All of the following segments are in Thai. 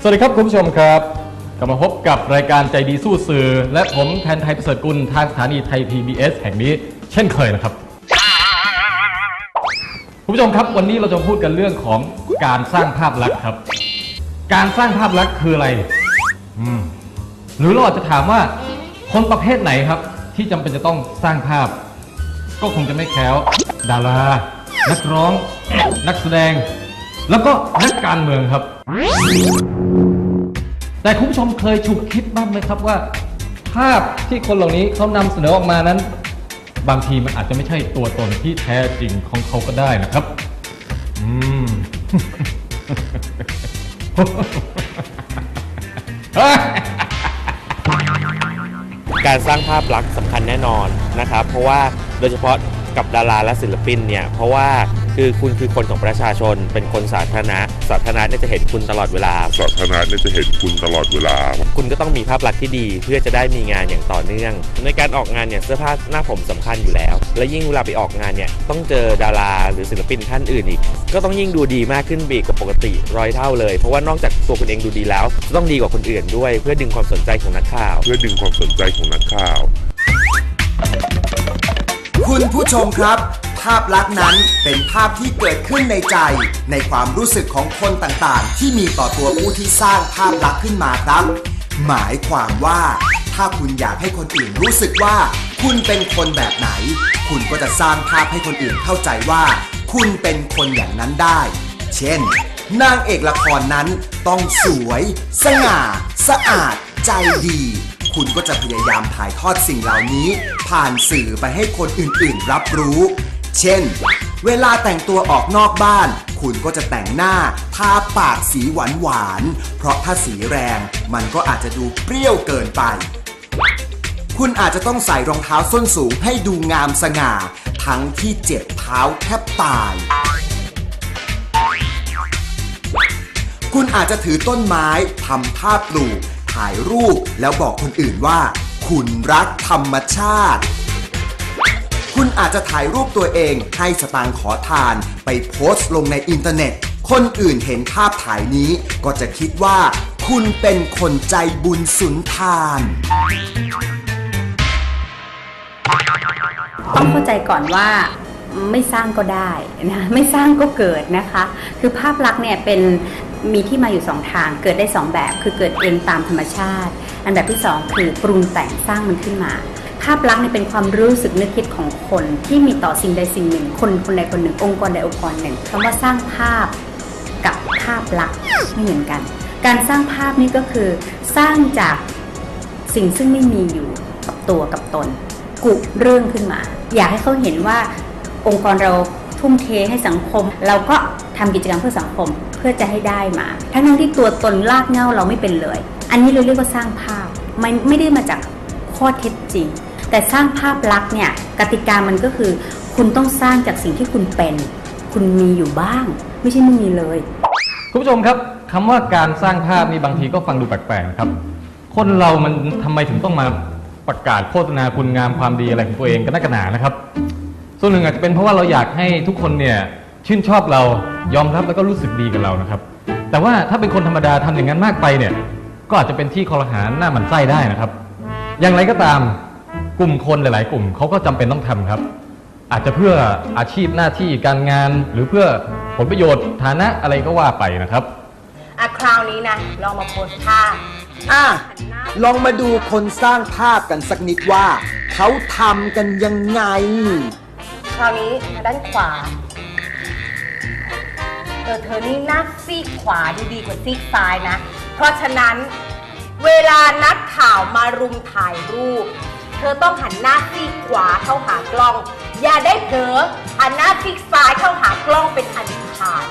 สวัสดีครับคุณผู้ชมครับ กลับมาพบกับรายการใจดีสู้สื่อ และผมแทนไทยประเสริฐกุลทางสถานีไทย PBS แห่งนี้ เช่นเคยนะครับคุณผู้ชมครับวันนี้เราจะพูดกันเรื่องของการสร้างภาพลักษณ์ครับ การสร้างภาพลักษณ์คืออะไรอืมหรือเราอาจจะถามว่าคนประเภทไหนครับ ที่จำเป็นจะต้องสร้างภาพ ก็คงจะไม่แคล้วดารา นักร้อง นักแสดง แล้วก็นักการเมืองครับ แต่คุณผู้ชมเคยฉุกคิดบ้างไหมครับว่า ภาพที่คนเหล่านี้เขานำเสนอออกมานั้น บางทีมันอาจจะไม่ใช่ตัวตนที่แท้จริงของเขาก็ได้นะครับ อืม การสร้างภาพลักษณ์สำคัญแน่นอนนะครับ เพราะว่าโดยเฉพาะกับดาราและศิลปินเนี่ย เพราะว่าคือคุณคือคนของประชาชนเป็นคนสาธารณะ สาธารณะเนี่ยจะเห็นคุณตลอดเวลา สาธารณะเนี่ยจะเห็นคุณตลอดเวลา คุณก็ต้องมีภาพลักษณ์ที่ดี เพื่อจะได้มีงานอย่างต่อเนื่อง ในการออกงานเนี่ยเสื้อผ้าหน้าผมสำคัญอยู่แล้ว และยิ่งเวลาไปออกงานเนี่ยต้องเจอดาราหรือศิลปินท่านอื่นอีก ก็ต้องยิ่งดูดีมากขึ้นบีกกว่าปกติร้อยเท่าเลย เพราะว่านอกจากตัวคุณเองดูดีแล้วจะต้องดีกว่าคนอื่นด้วย เพื่อดึงความสนใจของนักข่าว เพื่อดึงความสนใจของนักข่าว คุณผู้ชมครับภาพลักษณ์นั้นเป็นภาพที่เกิดขึ้นในใจ ในความรู้สึกของคนต่างๆ ที่มีต่อตัวผู้ที่สร้างภาพลักษณ์ขึ้นมาครับ หมายความว่า ถ้าคุณอยากให้คนอื่นรู้สึกว่า คุณเป็นคนแบบไหน คุณก็จะสร้างภาพให้คนอื่นเข้าใจว่า คุณเป็นคนอย่างนั้นได้ เช่น นางเอกละครนั้นต้องสวย สง่า สะอาด ใจดีคุณก็จะพยายามถ่ายทอดสิ่งเหล่านี้ ผ่านสื่อไปให้คนอื่นๆ รับรู้ เช่น เวลาแต่งตัวออกนอกบ้าน คุณก็จะแต่งหน้า ทาปากสีหวานๆเพราะถ้าสีแรง มันก็อาจจะดูเปรี้ยวเกินไป คุณอาจจะต้องใส่รองเท้าส้นสูงให้ดูงามสง่า ทั้งที่เจ็บเท้าแทบตาย คุณอาจจะถือต้นไม้ทำภาพปลูกถ่ายรูปแล้วบอกคนอื่นว่า คุณรักธรรมชาติ คุณอาจจะถ่ายรูปตัวเองให้สตางค์ขอทาน ไปโพสต์ลงในอินเทอร์เน็ต คนอื่นเห็นภาพถ่ายนี้ ก็จะคิดว่า คุณเป็นคนใจบุญสุนทานต้องเข้าใจก่อนว่าไม่สร้างก็ได้นะไม่สร้างก็เกิดนะคะ คือภาพลักษณ์เนี่ยเป็นมีที่มาอยู่สองทางเกิดได้สองแบบ คือเกิดเองตามธรรมชาติ อันแบบที่สองคือปรุงแต่งสร้างมันขึ้นมาาพลักษณ์เป็นความรู้สึกนึกคิดของคนที่มีต่อสิ่งใดสิ่งหนึ่ง คนคนใดคนหนึ่ง องค์กรใดองค์กรหนึ่งคำว่าสร้างภาพกับภาพลักษณ์ไม่เหมือนกัน การสร้างภาพนี่ก็คือสร้างจากสิ่งซึ่งไม่มีอยู่กับตัวกับตน กุเรื่องขึ้นมา อยากให้เขาเห็นว่าองค์กรเราทุ่มเทให้สังคม เราก็ทำกิจกรรมเพื่อสังคมเพื่อจะให้ได้มา ทั้งทั้งที่ตัวตนลากเง้าเราไม่เป็นเลย อันนี้เราเรียกว่าสร้างภาพ มันไม่ได้มาจากข้อเท็จจริง แต่สร้างภาพลักษณ์เนี่ยกติกามันก็คือคุณต้องสร้างจากสิ่งที่คุณเป็น คุณมีอยู่บ้าง ไม่ใช่ไม่มีเลย คุณผู้ชมครับคำว่าการสร้างภาพนี่บางทีก็ฟังดูแปลกๆนะครับ คนเรามันทำไมถึงต้องมาประกาศโฆษณาคุณงามความดีอะไรของตัวเองกันนักหนานะครับ ส่วนหนึ่งอาจจะเป็นเพราะว่าเราอยากให้ทุกคนเนี่ยชื่นชอบเรายอมรับแล้วก็รู้สึกดีกับเรานะครับ แต่ว่าถ้าเป็นคนธรรมดาทำอย่างนั้นมากไปเนี่ย ก็อาจจะเป็นที่คอรหาหน้าหมันไส้ได้นะครับ อย่างไรก็ตาม กลุ่มคนหลาย ๆ กลุ่มเขาก็จำเป็นต้องทำครับ อาจจะเพื่ออาชีพหน้าที่การงาน หรือเพื่อผลประโยชน์ฐานะอะไรก็ว่าไปนะครับอะคราวนี้นะลองมาโพสท่าอะลองมาดูคนสร้างภาพกันสักนิดว่า เขาทำกันยังไง คราวนี้ทางด้านขวาเออเธอนี่นักซีกขวาดูดีกว่าซีกซ้ายนะ เพราะฉะนั้นเวลานักข่าวมารุมถ่ายรูป เธอต้องหันหน้าซีกขวาเข้าหากล้อง อย่าได้เผลอหันหน้าซีกซ้ายเข้าหากล้องเป็นอันขาด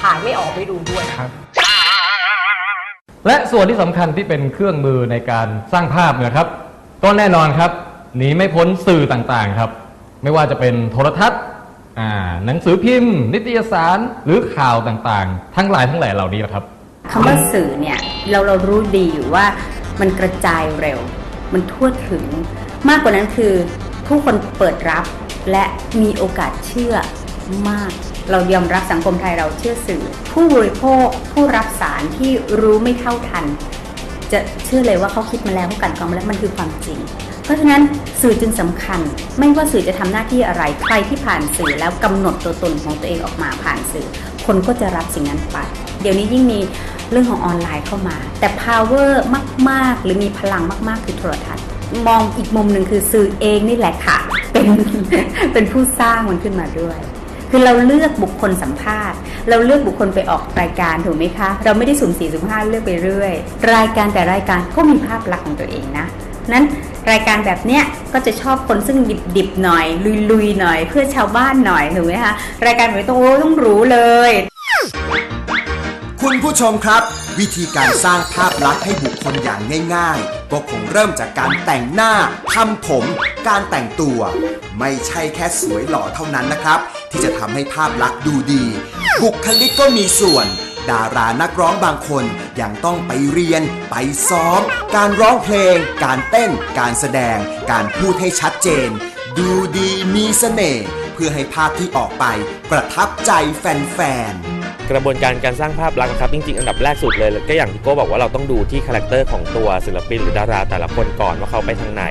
ขายไม่ออกไม่ดูด้วยและส่วนที่สำคัญที่เป็นเครื่องมือในการสร้างภาพเนะครับ ก็แน่นอนครับหนีไม่พ้นสื่อต่างๆครับ ไม่ว่าจะเป็นโทรทัศน์อ่าหนังสือพิมพ์ นิตยสารหรือข่าวต่างๆ ทั้งหลายทั้งแหล่เหล่านี้นะครับ คำว่าสื่อเนี่ยเราเรารู้ดีอยู่ว่ามันกระจายเร็ว มันทั่วถึง มากกว่านั้นคือผู้คนเปิดรับและมีโอกาสเชื่อมาก เรายอมรับสังคมไทยเราเชื่อสื่อ ผู้บริโภคผู้รับสารที่รู้ไม่เท่าทัน จะเชื่อเลยว่าเขาคิดมาแล้วเขากันกองมาแล้วมันคือความจริง เพราะฉะนั้นสื่อจึงสำคัญ ไม่ว่าสื่อจะทำหน้าที่อะไรใครที่ผ่านสื่อแล้วกำหนดตัวตนของตัวเองออกมาผ่านสื่อ คนก็จะรับสิ่งนั้นไปเดี๋ยวนี้ยิ่งมี เรื่องของออนไลน์เข้ามา แต่ power มาก ๆ หรือมีพลังมาก ๆ คือโทรทัศน์ มองอีกมุมหนึ่งคือสื่อเองนี่แหละค่ะ เป็นเป็นผู้สร้างมันขึ้นมาด้วยคือเราเลือกบุคคลสัมภาษณ์ เราเลือกบุคคลไปออกรายการถูกไหมคะ เราไม่ได้สุ่มสี่สุ่มห้าเลือกไปเรื่อย รายการแต่รายการก็มีภาพลักษณ์ของตัวเองนะ นั้นรายการแบบเนี้ยก็จะชอบคนซึ่งดิบๆหน่อย ลุยๆหน่อย เพื่อชาวบ้านหน่อยถูกไหมคะ รายการแบบต้องโอ้ต้องรู้เลย คุณผู้ชมครับ วิธีการสร้างภาพลักษณ์ให้บุคคลอย่างง่าย ๆ ก็คงเริ่มจากการแต่งหน้าทำผม การแต่งตัว ไม่ใช่แค่สวยหล่อเท่านั้นนะครับ ที่จะทำให้ภาพลักษณ์ดูดี บุคลิกก็มีส่วน ดารานักร้องบางคนยังต้องไปเรียน ไปซ้อม การร้องเพลง การเต้น การแสดง การพูดให้ชัดเจน ดูดีมีเสน่ห์เพื่อให้ภาพที่ออกไปประทับใจแฟนๆ กระบวนการการสร้างภาพลักษณ์นะครับจริงๆอันดับแรกสุดเลย ก็อย่างที่โก้บอกว่าเราต้องดูที่คาแรคเตอร์ของตัวศิลปินหรือดาราแต่ละคนก่อนว่าเขาไปทางไหน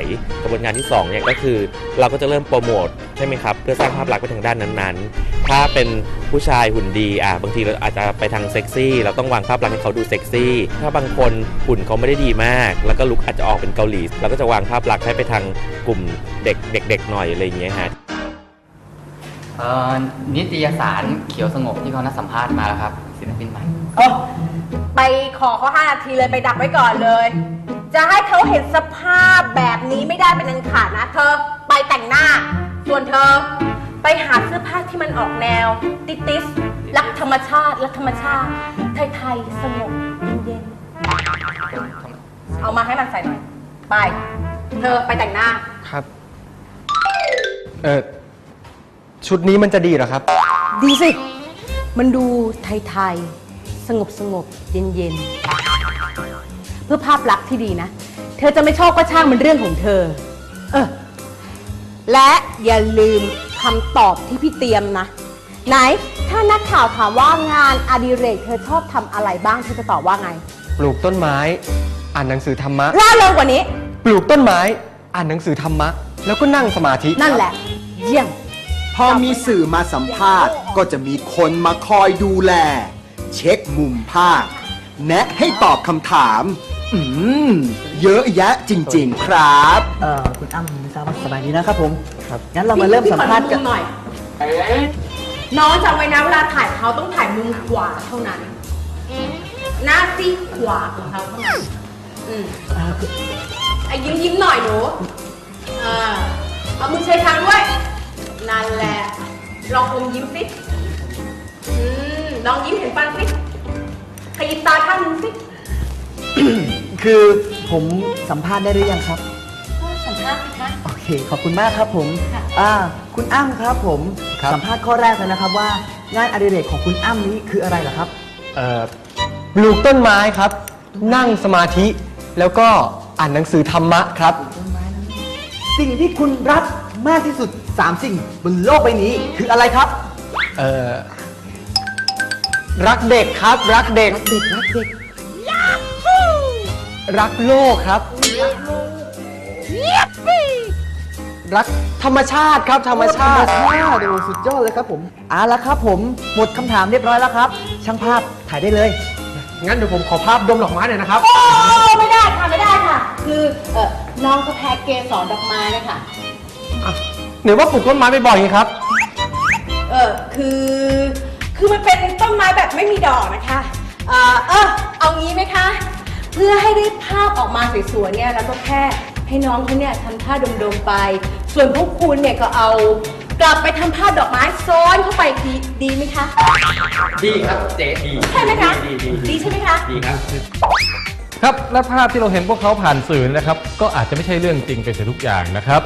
กระบวนการที่สองเนี่ยก็คือ เราก็จะเริ่มโปรโมทใช่ไหมครับเพื่อสร้างภาพลักษณ์ไปทางด้านนั้นๆ ถ้าเป็นผู้ชายหุ่นดีอะบางทีเราอาจจะไปทางเซ็กซี่เราต้องวางภาพลักษณ์ให้เขาดูเซ็กซี่ถ้าบางคนหุ่นเขาไม่ได้ดีมาก แล้วก็ลุคอาจจะออกเป็นเกาหลีเราก็จะวางภาพลักษณ์ให้ไปทางกลุ่มเด็กเด็กๆหน่อยอะไรอย่างเงี้ยฮะ นิตยสารเขียวสงบที่เขานัดสัมภาษณ์มาแล้วครับศิลปินใหม่โอ้ไปขอเขาห้านาทีเลยไปดักไว้ก่อนเลย จะให้เขาเห็นสภาพแบบนี้ไม่ได้เป็นอันขาดนะ เธอไปแต่งหน้า ส่วนเธอ ไปหาเสื้อผ้าที่มันออกแนว ติติสรักธรรมชาติรักธรรมชาติ ไทยๆสงบเย็นๆเอามาให้มันใส่หน่อย ไป เธอไปแต่งหน้าครับ เออ ชุดนี้มันจะดีเหรอครับ ดีสิ มันดูไทยๆ สงบสงบเย็นเย็นๆ เพื่อภาพลักษณ์ที่ดีนะ เธอจะไม่ชอบก็ช่างมันเรื่องของเธอ เออ และอย่าลืมคำตอบที่พี่เตรียมนะ ไหน ถ้านักข่าวถามว่างานอดิเรก เธอชอบทำอะไรบ้าง เธอจะตอบว่าไง ปลูกต้นไม้ อ่านหนังสือธรรมะล่าเริงกว่านี้ ปลูกต้นไม้ อ่านหนังสือธรรมะ แล้วก็นั่งสมาธินั่นแหละ เยี่ยมพ อมีสื่อมาสัมภาษณ์ ก็จะมีคนมาคอยดูแล เช็คมุมภาพแนะให้ตอบคำถาม อืม เยอะแยะจริง ๆ ครับ เอ่อคุณอ้ำไม่ทราบว่าสบายดีนะครับผมครับงั้นเรามาเริ่มสัมภาษณ์กันหน่อย น้องจำไว้นะเวลาถ่ายเขาต้องถ่ายมุมขวาเท่านั้น หน้าซีกขวาของเขาเท่านั้นอืมอ่าคือไอ้ยิ้มยิ้มๆหน่อยหนูอ่าเอามือเช็ดทางด้วย นั่นแหละ ลองอมยิ้มสิอืมลองยิ้มเห็นฟันสิขยิบตาข้างหนึงสิคือผมสัมภาษณ์ได้หรือยังครับ สัมภาษณ์สิคะ โอเค ขอบคุณมากครับผมอ่าคุณอ้ำครับผมครับ สัมภาษณ์ข้อแรกเลยนะครับว่า งานอดิเรกของคุณอ้ำนี้คืออะไรเหรอครับ เอ่อปลูกต้นไม้ครับ นั่งสมาธิ แล้วก็อ่านหนังสือธรรมะครับ สิ่งที่คุณรักมากที่สุด 3สิ่งบนโลกใบนี้คืออะไรครับ เอ่อ รักเด็กครับ รักเด็กรักเด็กรักเด็ก รักโลกครับ รักธรรมชาติครับธรรมชาติธรรมชาติโอ้สุดยอดเลยครับผมเอาละครับผมหมดคำถามเรียบร้อยแล้วครับ ช่างภาพถ่ายได้เลย งั้นเดี๋ยวผมขอภาพดมดอกไม้หน่อยนะครับ โอ้ไม่ได้ค่ะไม่ได้ค่ะ คือเออน้องเขาแพ้เกสรดอกไม้นะคะ เดี๋ยวว่าปลูกต้นไม้บ่อยๆไงครับ เออคือ คือมันเป็นต้นไม้แบบไม่มีดอกนะคะ เออเออเอางี้ไหมคะ เพื่อให้ได้ภาพออกมาสวยๆเนี่ยแล้วก็แค่ให้น้องเขาเนี่ยทำท่าดมๆไป ส่วนพวกคุณเนี่ยก็เอากลับไปทำภาพดอกไม้ซ้อนเข้าไปดีดีไหมคะ ดีครับเจ๊ดีใช่ไหมคะ ดีดีดีใช่ไหมคะ ดีครับ ครับและภาพที่เราเห็นพวกเขาผ่านสื่อนะครับ ก็อาจจะไม่ใช่เรื่องจริงไปเสียทุกอย่างนะครับ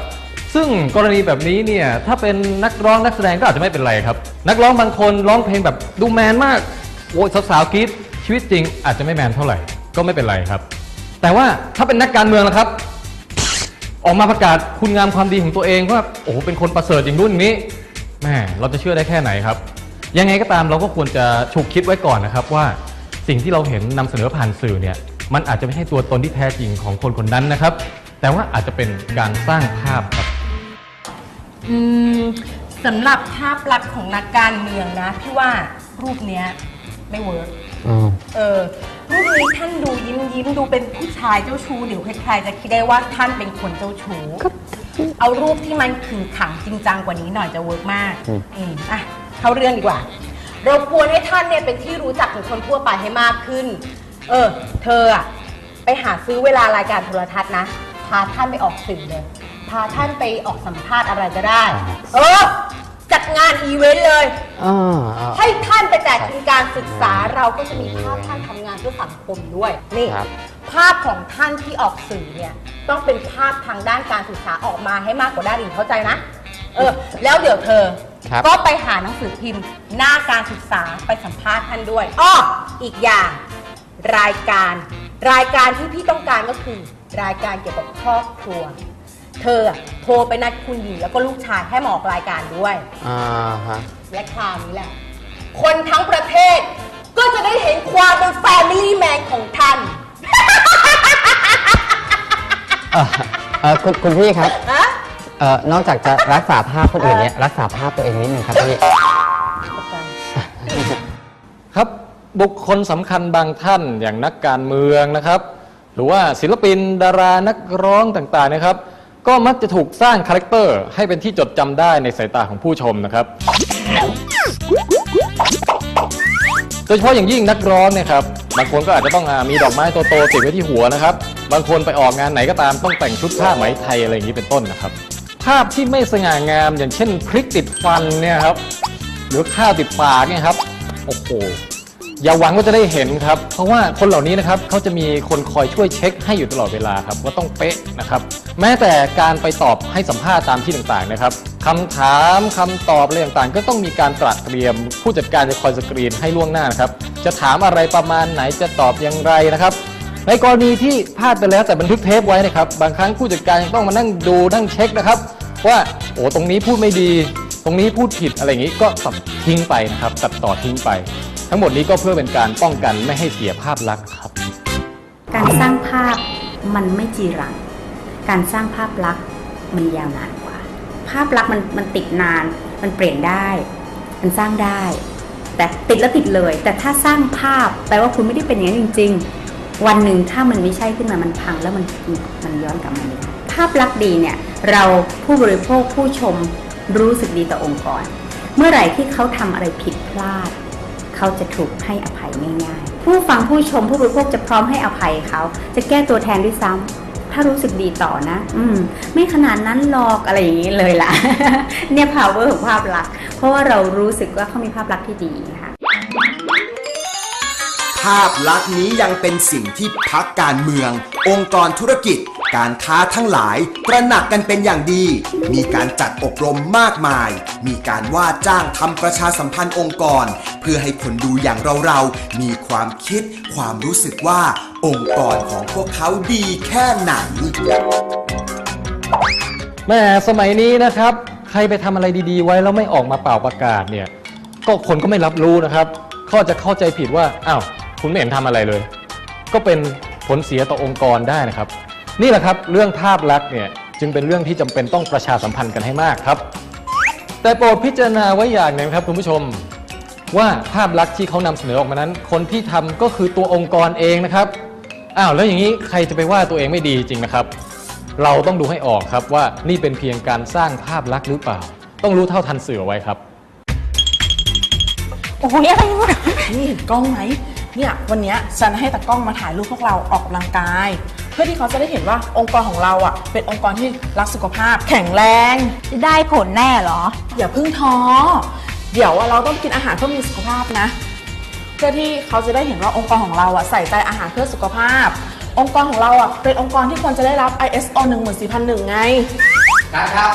ซึ่งกรณีแบบนี้เนี่ยถ้าเป็นนักร้องนักแสดงก็อาจจะไม่เป็นไรครับ นักร้องบางคนร้องเพลงแบบดูแมนมากโอ้ยสาวๆกรี๊ดชีวิตจริงอาจจะไม่แมนเท่าไหร่ก็ไม่เป็นไรครับ แต่ว่าถ้าเป็นนักการเมืองนะครับ ออกมาประกาศคุณงามความดีของตัวเองว่าโอ้โหเป็นคนประเสริฐอย่างนู้นนี้แม่เราจะเชื่อได้แค่ไหนครับ ยังไงก็ตามเราก็ควรจะฉุกคิดไว้ก่อนนะครับว่าสิ่งที่เราเห็นนำเสนอผ่านสื่อเนี่ยมันอาจจะไม่ใช่ตัวตนที่แท้จริงของคนคนนั้นนะครับ แต่ว่าอาจจะเป็นการสร้างภาพครับ อืมสำหรับภาพลักษณ์ของนักการเมืองนะพี่ว่ารูปเนี้ยไม่เวิร์กเออรูปนี้ท่านดูยิ้มยิ้มดูเป็นผู้ชายเจ้าชู้เดี๋ยวใครๆจะคิดได้ว่าท่านเป็นคนเจ้าชู้เอารูปที่มันขึงขังจริงจังกว่านี้หน่อยจะเวิร์กมากอืมอะเข้าเรื่องดีกว่า เราควรให้ท่านเนี่ยเป็นที่รู้จักของคนทั่วไปให้มากขึ้น เออ เธออะไปหาซื้อเวลารายการโทรทัศน์นะพาท่านไปออกสื่อเลยพาท่านไปออกสัมภาษณ์อะไรก็ได้ เออ จัดงานอีเวนต์เลยให้ท่านไปแจกทุนการศึกษาเราก็จะมีภาพท่านทำงานเพื่อสังคมด้วยนี่ครับ ภาพของท่านที่ออกสื่อเนี่ยต้องเป็นภาพทางด้านการศึกษาออกมาให้มากกว่าด้านอื่นเข้าใจนะเออแล้วเดี๋ยวเธอ ครับ ก็ไปหาหนังสือพิมพ์ หน้าการศึกษาไปสัมภาษณ์ท่านด้วยอ้ออีกอย่าง รายการ รายการที่พี่ต้องการก็คือ รายการเกี่ยวกับครอบครัว เธออะโทรไปนัดคุณหญิงแล้วก็ลูกชายให้มาออกรายการด้วย อ่าฮะ และคราวนี้แหละ คนทั้งประเทศ ก็จะได้เห็นความเป็นแฟมิลี่แมนของท่าน เอ่อเอ่อคุณคุณพี่ครับฮะเอ่อนอกจากจะรักษาภาพคนอื่นเนี่ยรักษาภาพตัวเองนิดนึงครับพี่ ครับบุคคลสำคัญบางท่านอย่างนักการเมืองนะครับ หรือว่าศิลปินดารานักร้องต่างๆนะครับ ก็มักจะถูกสร้างคาแรคเตอร์ให้เป็นที่จดจำได้ในสายตาของผู้ชมนะครับ โดยเฉพาะอย่างยิ่งนักร้องเนี่ยครับ บางคนก็อาจจะต้องอามีดอกไม้โตๆติดไว้ที่หัวนะครับ บางคนไปออกงานไหนก็ตามต้องแต่งชุดผ้าไหมไทยอะไรอย่างนี้เป็นต้นนะครับ ภาพที่ไม่สง่างามอย่างเช่นพริกติดฟันเนี่ยครับ หรือข้าวติดปากเนี่ยครับ โอ้โห อย่าหวังว่าจะได้เห็นครับ เพราะว่าคนเหล่านี้นะครับเขาจะมีคนคอยช่วยเช็คให้อยู่ตลอดเวลาครับว่าต้องเป๊ะนะครับ แม้แต่การไปตอบให้สัมภาษณ์ตามที่ต่างๆนะครับคำถามคำตอบอะไรต่างๆ ก็ต้องมีการตระเตรียม ผู้จัดการจะคอยสกรีนให้ล่วงหน้านะครับ จะถามอะไรประมาณไหนจะตอบอย่างไรนะครับในกรณีที่พลาดไปแล้วแต่บันทึกเทปไว้นะครับ บางครั้งผู้จัดการยังต้องมานั่งดูนั่งเช็คนะครับ ว่าโอ้ตรงนี้พูดไม่ดี ตรงนี้พูดผิดอะไรอย่างนี้ก็ตัดทิ้งไปนะครับ ตัดต่อทิ้งไป ทั้งหมดนี้ก็เพื่อเป็นการป้องกันไม่ให้เสียภาพลักษณ์ครับ การสร้างภาพมันไม่จีรัง การสร้างภาพลักษณ์มันยาวนานกว่า ภาพลักษณ์มันมันติดนาน มันเปลี่ยนได้ มันสร้างได้ แต่ติดแล้วติดเลย แต่ถ้าสร้างภาพแปลว่าคุณไม่ได้เป็นอย่างนั้นจริง ๆ วันหนึ่งถ้ามันไม่ใช่ขึ้นมามันพังแล้วมันมันย้อนกลับมาไม่ได้ภาพลักษณ์ดีเนี่ยเราผู้บริโภคผู้ชมรู้สึกดีต่อองค์กร เมื่อไหร่ที่เขาทำอะไรผิดพลาด เขาจะถูกให้อภัยง่ายๆ ผู้ฟังผู้ชมผู้บริโภคจะพร้อมให้อภัยเขา จะแก้ตัวแทนด้วยซ้ำถ้ารู้สึกดีต่อนะ อืม ไม่ขนาดนั้นหรอกอะไรอย่างนี้เลยล่ะ เนี่ย power ของภาพลักษณ์เพราะว่าเรารู้สึกว่าเขามีภาพลักษณ์ที่ดีนะคะภาพลักษณ์นี้ยังเป็นสิ่งที่พักการเมือง องค์กรธุรกิจ การค้าทั้งหลายตระหนักกันเป็นอย่างดี มีการจัดอบรมมากมาย มีการว่าจ้างทำประชาสัมพันธ์องค์กร เพื่อให้คนดูอย่างเราๆ มีความคิด ความรู้สึกว่าองค์กรของพวกเขาดีแค่ไหนแม่สมัยนี้นะครับ ใครไปทำอะไรดีๆ ไว้แล้วไม่ออกมาเป่าประกาศเนี่ย ก็คนก็ไม่รับรู้นะครับขาอจจะเข้าใจผิดว่าอ้าวคุณไม่เห็นทำอะไรเลย ก็เป็นผลเสียต่อองค์กรได้นะครับ นี่แหละครับเรื่องภาพลักษณ์เนี่ยจึงเป็นเรื่องที่จำเป็นต้องประชาสัมพันธ์กันให้มากครับ แต่โปรดพิจารณาไว้อย่างหนึ่งครับคุณผู้ชม ว่าภาพลักษณ์ที่เขานำเสนอออกมานั้น คนที่ทำก็คือตัวองค์กรเองนะครับอ้าวแล้วอย่างนี้ใครจะไปว่าตัวเองไม่ดีจริงนะครับ เราต้องดูให้ออกครับว่านี่เป็นเพียงการสร้างภาพลักษณ์หรือเปล่า ต้องรู้เท่าทันสื่อไว้ครับโอ้ยอะไรวะนี่เห็นกล้องไหมเนี่ยวันนี้ฉันให้ตากล้องมาถ่ายรูปพวกเราออกกำลังกาย เพื่อที่เขาจะได้เห็นว่าองค์กรของเราอะเป็นองค์กรที่รักสุขภาพ แข็งแรง จะได้ผลแน่เหรอ อย่าเพิ่งท้อเดี๋ยวเราต้องกินอาหารเพื่อมีสุขภาพนะ เพื่อที่เขาจะได้เห็นว่าองค์กรของเราอะใส่ใจอาหารเพื่อสุขภาพ องค์กรของเราอะเป็นองค์กรที่ควรจะได้รับ ISO 14001 ไงครับครับ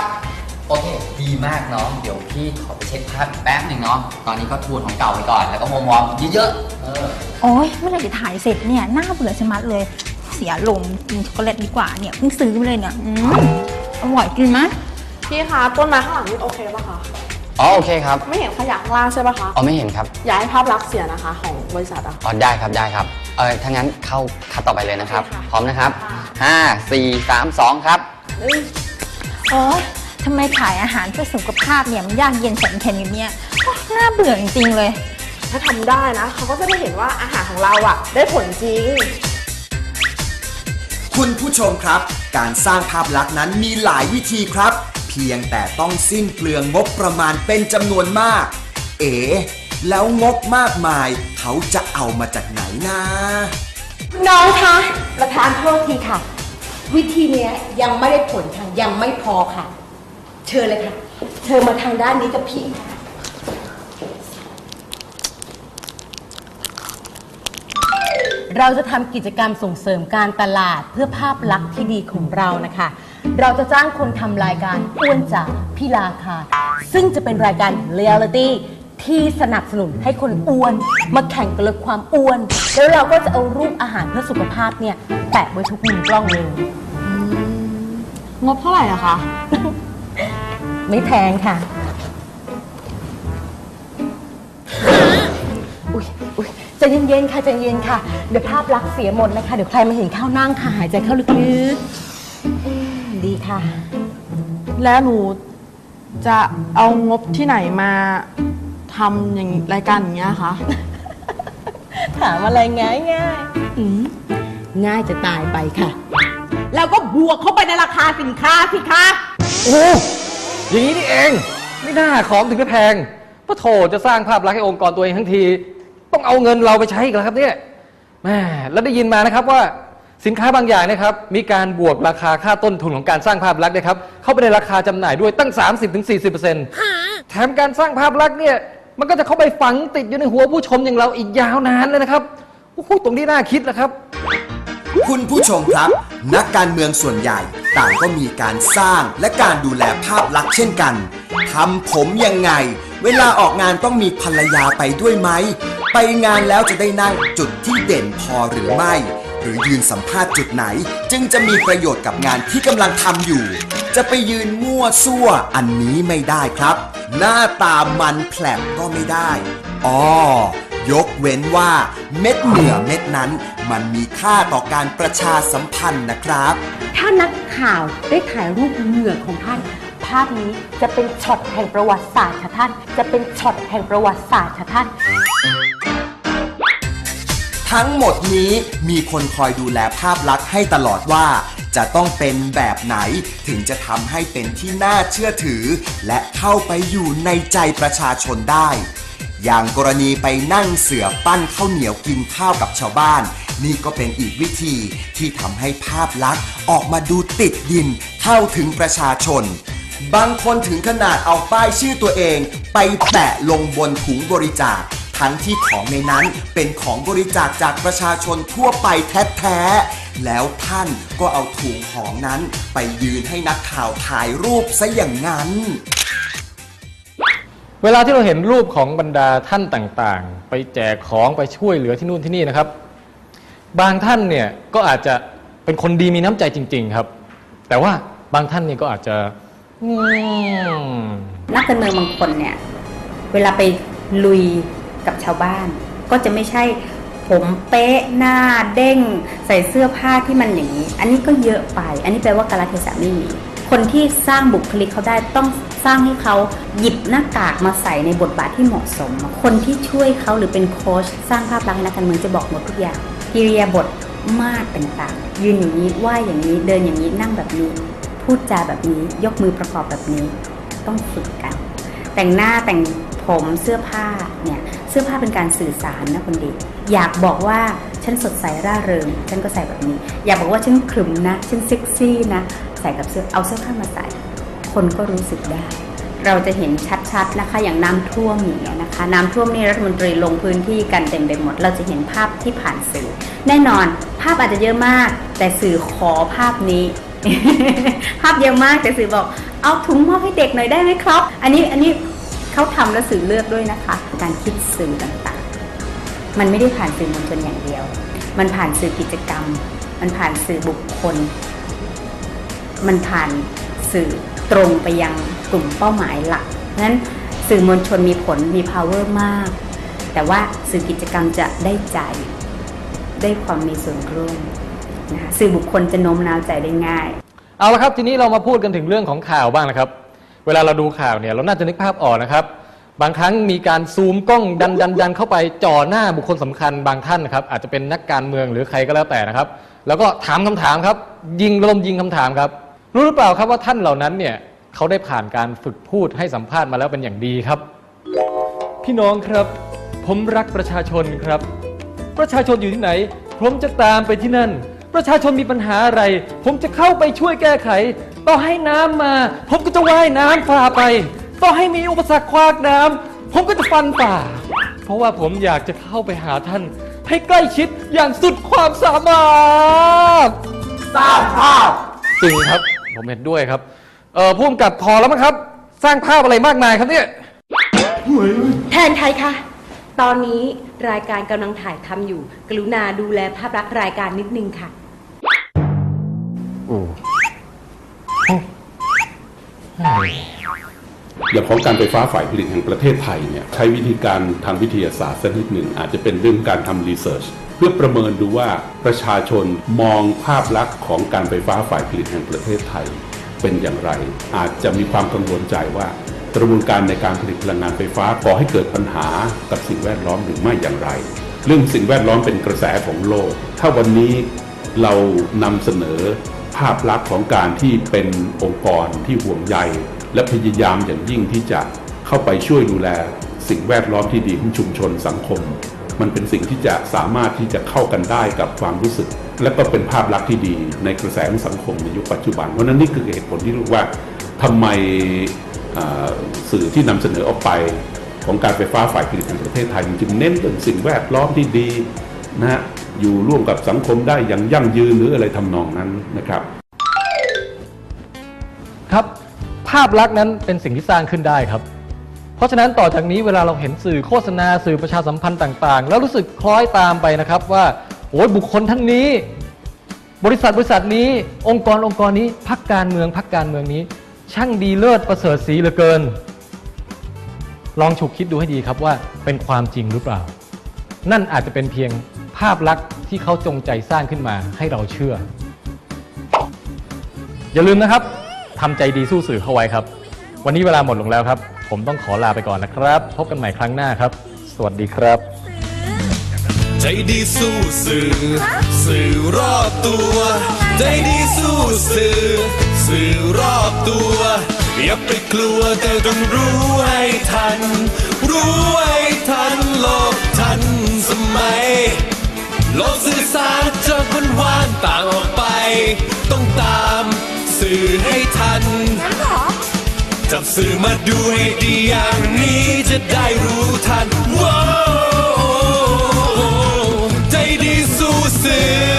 โอเค ดีมากน้อง เดี๋ยวพี่ขอไปเช็คภาพแป๊บหนึ่งเนาะ ตอนนี้ก็ทวนของเก่าไปก่อน แล้วก็วอร์มๆเยอะๆ เออ โอ้ยเมื่อไหร่จะถ่ายเสร็จเนี่ยน่าเบื่อชะมัดเลย เสียลมณ์กินช็อกโกแลตดีกว่าเนี่ยเพิ่งซื้อมาเลยเนี่ยอืมอร่อยจริงไหมพี่คะต้นไม้ข้างหลังนี่โอเคปะคะ อ๋อโอเคครับ ไม่เห็นขยะข้างล่างใช่ปะคะ อ๋อไม่เห็นครับ อย่าให้ภาพลักษณ์เสียนะคะ ของบริษัทอะ อ๋อได้ครับได้ครับ เออถ้างั้นเข้าคัดต่อไปเลยนะครับ โอเคค่ะ พร้อมนะครับ5 4 3 2ครับโอ๊ยทำไมขายอาหารเพื่อสุขภาพเนี่ยมันยากเย็นแสนเข็ญอย่างเนี้ยโอ๊ยน่าเบื่อจริงๆเลย ถ้าทำได้นะ เขาก็จะได้เห็นว่าอาหารของเราอะได้ผลจริง คุณผู้ชมครับ การสร้างภาพลักษณ์นั้นมีหลายวิธีครับ เพียงแต่ต้องสิ้นเปลืองงบประมาณเป็นจำนวนมาก เอ๋แล้วงบมากมาย เขาจะเอามาจากไหนนะ น้องคะ ประธานโทษทีค่ะ วิธีเนี้ยยังไม่ได้ผลค่ะ ยังไม่พอค่ะ เชิญเลยค่ะเชิญมาทางด้านนี้กับพี่ เราจะทำกิจกรรมส่งเสริมการตลาดเพื่อภาพลักษณ์ที่ดีของเรานะคะ เราจะจ้างคนทำรายการอ้วนจ๋าพี่ลาค่ะ ซึ่งจะเป็นรายการเรียลิตี้ที่สนับสนุนให้คนอ้วน มาแข่งกันลดความอ้วน แล้วเราก็จะเอารูปอาหารเพื่อสุขภาพเนี่ยแปะไว้ทุกมุมกล้องเลยงบเท่าไหร่อะคะ ไม่แพงค่ะ อุ้ยอุ้ย ใจเย็นๆค่ะใจเย็นค่ะ เดี๋ยวภาพลักษณ์เสียหมดนะคะ เดี๋ยวใครมาเห็นข้าวนั่งค่ะ หายใจเข้าลึกๆอืมดีค่ะ แล้วหนูจะเอางบที่ไหนมาทำอย่างรายการอย่างเงี้ยคะ ถามอะไรง่ายง่ายๆอืมง่ายจะตายไปค่ะ แล้วก็บวกเข้าไปในราคาสินค้าสิคะ โอ้อย่างนี้นี่เอง ไม่น่าของถึงได้แพงพระโถจะสร้างภาพลักษณ์ให้องค์กรตัวเองทั้งที ต้องเอาเงินเราไปใช้อีกแล้วครับเนี่ยแม่แล้วได้ยินมานะครับว่าสินค้าบางอย่างนะครับ มีการบวกราคาค่าต้นทุนของการสร้างภาพลักษณ์นะครับ เข้าไปในราคาจำหน่ายด้วยตั้ง 30-40%แถมการสร้างภาพลักษณ์เนี่ย มันก็จะเข้าไปฝังติดอยู่ในหัวผู้ชมอย่างเราอีกยาวนานเลยนะครับโอ้โหตรงนี้น่าคิดนะครับ คุณผู้ชมครับ นักการเมืองส่วนใหญ่ ต่างก็มีการสร้างและการดูแลภาพลักษณ์เช่นกันทำผมยังไง เวลาออกงานต้องมีภรรยาไปด้วยไหม ไปงานแล้วจะได้นั่งจุดที่เด่นพอหรือไม่ หรือยืนสัมภาษณ์จุดไหน จึงจะมีประโยชน์กับงานที่กำลังทำอยู่ จะไปยืนมั่วซั่วอันนี้ไม่ได้ครับ หน้าตามันแผลบก็ไม่ได้อ๋อยกเว้นว่าเม็ดเหงื่อเม็ดนั้น มันมีค่าต่อการประชาสัมพันธ์นะครับ ถ้านักข่าวได้ถ่ายรูปเหงื่อของท่าน ภาพนี้จะเป็นช็อตแห่งประวัติศาสตร์ค่ะท่าน จะเป็นช็อตแห่งประวัติศาสตร์ค่ะท่าน ทั้งหมดนี้มีคนคอยดูแลภาพลักษณ์ให้ตลอดว่า จะต้องเป็นแบบไหนถึงจะทำให้เป็นที่น่าเชื่อถือ และเข้าไปอยู่ในใจประชาชนได้ อย่างกรณีไปนั่งเสือปั้นข้าวเหนียวกินข้าวกับชาวบ้าน นี่ก็เป็นอีกวิธีที่ทำให้ภาพลักษณ์ออกมาดูติดดินเข้าถึงประชาชนบางคนถึงขนาดเอาป้ายชื่อตัวเอง ไปแปะลงบนถุงบริจาค ทั้งที่ของในนั้นเป็นของบริจาคจากประชาชนทั่วไปแท้ๆ แล้วท่านก็เอาถุงของนั้นไปยืนให้นักข่าวถ่ายรูปซะอย่างนั้น เวลาที่เราเห็นรูปของบรรดาท่านต่างๆ ไปแจกของไปช่วยเหลือที่นู่นที่นี่นะครับ บางท่านเนี่ยก็อาจจะเป็นคนดีมีน้ำใจจริง ๆ ครับ แต่ว่าบางท่านเนี่ยก็อาจจะอืมนักการเมืองบางคนเนี่ย เวลาไปลุย กับชาวบ้าน ก็จะไม่ใช่ผมเป๊ะหน้าเด้ง ใส่เสื้อผ้าที่มันอย่างนี้ อันนี้ก็เยอะไป อันนี้แปลว่ากาลเทศะไม่มีคนที่สร้างบุคลิกเขาได้ต้องสร้างให้เขาหยิบหน้ากากมาใส่ในบทบาทที่เหมาะสม คนที่ช่วยเขาหรือเป็นโค้ชสร้างภาพลักษณ์ให้นักการเมืองจะบอกหมดทุกอย่างกิริยาบทมาดต่างๆ ยืนอย่างนี้ไหวอย่างนี้เดินอย่างนี้นั่งแบบนี้ พูดจาแบบนี้ยกมือประกอบแบบนี้ ต้องฝึกกัน แต่งหน้าแต่ง ผมเสื้อผ้าเนี่ยเสื้อผ้าเป็นการสื่อสารนะคนดี อยากบอกว่าฉันสดใสร่าเริง ฉันก็ใส่แบบนี้ อยากบอกว่าฉันขรึมนะ ฉันเซ็กซี่นะ ใส่กับเสื้อเอาเสื้อผ้ามาใส่ คนก็รู้สึกได้ เราจะเห็นชัดๆนะคะ อย่างน้ำท่วมอย่างเงี้ยนะคะ น้ำท่วมนี่รัฐมนตรีลงพื้นที่กันเต็มไปหมด เราจะเห็นภาพที่ผ่านสื่อ แน่นอนภาพอาจจะเยอะมาก แต่สื่อขอภาพนี้ภาพเยอะมากแต่สื่อบอกเอาถุงมอบให้เด็กหน่อยได้ไหมครับ อันนี้อันนี้ เขาทำแล้วสื่อเลือกด้วยนะคะ การคิดสื่อต่างๆ มันไม่ได้ผ่านสื่อมวลชนอย่างเดียว มันผ่านสื่อกิจกรรม มันผ่านสื่อบุคคล มันผ่านสื่อตรงไปยังกลุ่มเป้าหมายหลักนั้นสื่อมวลชนมีผลมี power มาก แต่ว่าสื่อกิจกรรมจะได้ใจได้ความมีส่วนร่วมนะคะสื่อบุคคลจะโน้มน้าวใจได้ง่าย เอาละครับทีนี้เรามาพูดกันถึงเรื่องของข่าวบ้างนะครับ เวลาเราดูข่าวเนี่ยเราน่าจะนึกภาพออกนะครับ บางครั้งมีการซูมกล้องดันดันดันเข้าไปจ่อหน้าบุคคลสำคัญบางท่านนะครับ อาจจะเป็นนักการเมืองหรือใครก็แล้วแต่นะครับ แล้วก็ถามคำถามครับ ยิงลมยิงคำถามครับ รู้หรือเปล่าครับว่าท่านเหล่านั้นเนี่ยเขาได้ผ่านการฝึกพูดให้สัมภาษณ์มาแล้วเป็นอย่างดีครับ พี่น้องครับ ผมรักประชาชนครับ ประชาชนอยู่ที่ไหน ผมจะตามไปที่นั่น ประชาชนมีปัญหาอะไร ผมจะเข้าไปช่วยแก้ไข ต่อให้น้ำมา ผมก็จะว่ายน้ำฝ่าไปต่อให้มีอุปสรรคขวากน้ำผมก็จะฟันฝ่า เพราะว่าผมอยากจะเข้าไปหาท่าน ให้ใกล้ชิดอย่างสุดความสามารถสร้างภาพจริงครับ ผมเห็นด้วยครับ เออพุ่มกับพอแล้วมั้งครับ สร้างภาพอะไรมากมายครับเนี่ย แทนไทยคะ ตอนนี้รายการกำลังถ่ายทำอยู่ กรุณาดูแลภาพลักษณ์รายการนิดนึงค่ะอ ย่างของการไฟฟ้าฝ่ายผลิตแห่งประเทศไทยเนี่ยใช้วิธีการทางวิทยาศาสตร์สักนิดหนึ่งอาจจะเป็นเรื่องการทำรีเสิร์ชเพื่อประเมินดูว่าประชาชนมองภาพลักษณ์ของการไฟฟ้าฝ่ายผลิตแห่งประเทศไทย เป็นอย่างไร อาจจะมีความกังวลใจว่ากระบวนการในการผลิตพลังงานไฟฟ้าก่อให้เกิดปัญหากับสิ่งแวดล้อมหรือไม่อย่างไร เรื่องสิ่งแวดล้อมเป็นกระแสของโลก ถ้าวันนี้เรานำเสนอ ภาพลักษณ์ของการที่เป็นองค์กรที่ห่วงใย และพยายามอย่างยิ่งที่จะเข้าไปช่วยดูแล สิ่งแวดล้อมที่ดีของชุมชนสังคม มันเป็นสิ่งที่จะสามารถที่จะเข้ากันได้กับความรู้สึก และก็เป็นภาพลักษณ์ที่ดีในกระแสของสังคมในยุคปัจจุบันเพราะนั้นนี่คือเหตุผลที่รียกว่าทำไมสื่อที่นำเสนอออกไปของการไฟฟ้าฝ่ายผลิตแห่งประเทศไทยจึงเน้นเรื่องสิ่งแวดล้อมที่ดีนะฮะ อยู่ร่วมกับสังคมได้อย่างยั่งยืนหรืออะไรทำนองนั้นนะครับ ครับ ภาพลักษณ์นั้นเป็นสิ่งที่สร้างขึ้นได้ครับ เพราะฉะนั้นต่อจากนี้เวลาเราเห็นสื่อโฆษณาสื่อประชาสัมพันธ์ต่างๆ แล้วรู้สึกคล้อยตามไปนะครับว่าโอ้ยบุคคลท่านนี้ บริษัทบริษัทนี้ องค์กรองค์กรนี้พักการเมืองพักการเมืองนี้ ช่างดีเลิศประเสริฐสีเหลือเกิน ลองฉุกคิดดูให้ดีครับว่าเป็นความจริงหรือเปล่า นั่นอาจจะเป็นเพียง ภาพลักษณ์ที่เขาจงใจสร้างขึ้นมาให้เราเชื่อ อย่าลืมนะครับทำใจดีสู้สื่อเข้าไว้ครับ วันนี้เวลาหมดลงแล้วครับ ผมต้องขอลาไปก่อนนะครับ พบกันใหม่ครั้งหน้าครับ สวัสดีครับ ใจดีสู้สื่อ สื่อรอบตัว ใจดีสู้สื่อ สื่อรอบตัว อย่าไปกลัวแต่ต้องรู้ให้ทัน รู้ให้ทันโลกทันสมัย โลกสื่อสารจะกวันวานต่างออกไป ต้องตามสื่อให้ทัน จับสื่อมาดูให้ดีอย่างนี้จะได้รู้ทันว้าใจดีสู้สื่อ